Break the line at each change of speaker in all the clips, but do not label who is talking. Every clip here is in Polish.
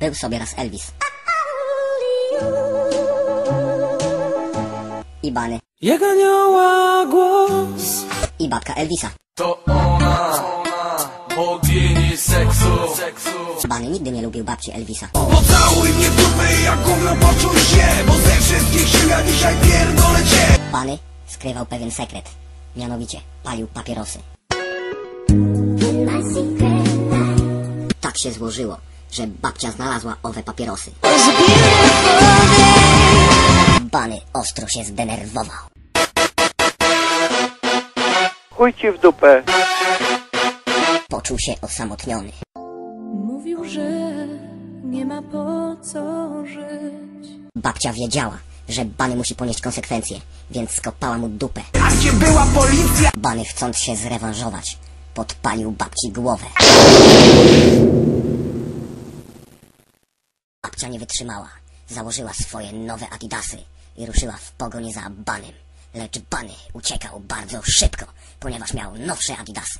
Był sobie raz Elvis. I Bany.
Jak anioła głos
I babka Elvisa.
To ona, bogini seksu,
Bany nigdy nie lubił babci Elvisa.
Pocałuj mnie w dupę jak gówno poczuj się Bo ze wszystkich sił ja dzisiaj pierdolę cię
Bany skrywał pewien sekret. Mianowicie palił papierosy. Tak się złożyło, że babcia znalazła owe papierosy. Bany ostro się zdenerwował.
Chuj ci w dupę.
Poczuł się osamotniony.
Mówił, że nie ma po co żyć.
Babcia wiedziała, że Bany musi ponieść konsekwencje, więc skopała mu dupę.
A gdzie była policja?
Bany chcąc się zrewanżować, podpalił babci głowę. Babcia nie wytrzymała. Założyła swoje nowe adidasy i ruszyła w pogoni za Banem. Lecz Bany uciekał bardzo szybko, ponieważ miał nowsze adidasy.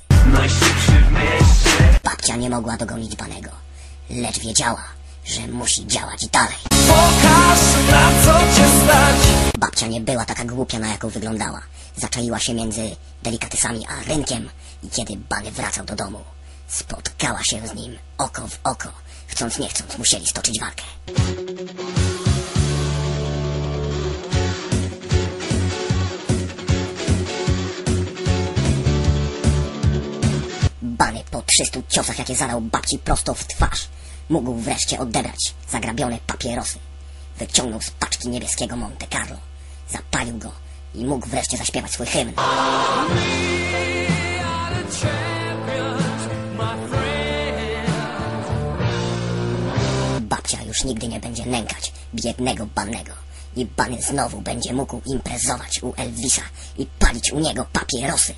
Babcia nie mogła dogonić Banego, lecz wiedziała, że musi działać dalej.
Pokaż na co cię stać
Babcia nie była taka głupia, na jaką wyglądała. Zaczaiła się między delikatesami a rynkiem i kiedy Bany wracał do domu, spotkała się z nim oko w oko. Chcąc nie chcąc, musieli stoczyć walkę. Bany po 300 ciosach, jakie zadał babci prosto w twarz, mógł wreszcie odebrać zagrabione papierosy. Wyciągnął z paczki niebieskiego Monte Carlo, zapalił go i mógł wreszcie zaśpiewać swój hymn. Już nigdy nie będzie nękać biednego Bannego i Bany znowu będzie mógł imprezować u Elvisa i palić u niego papierosy.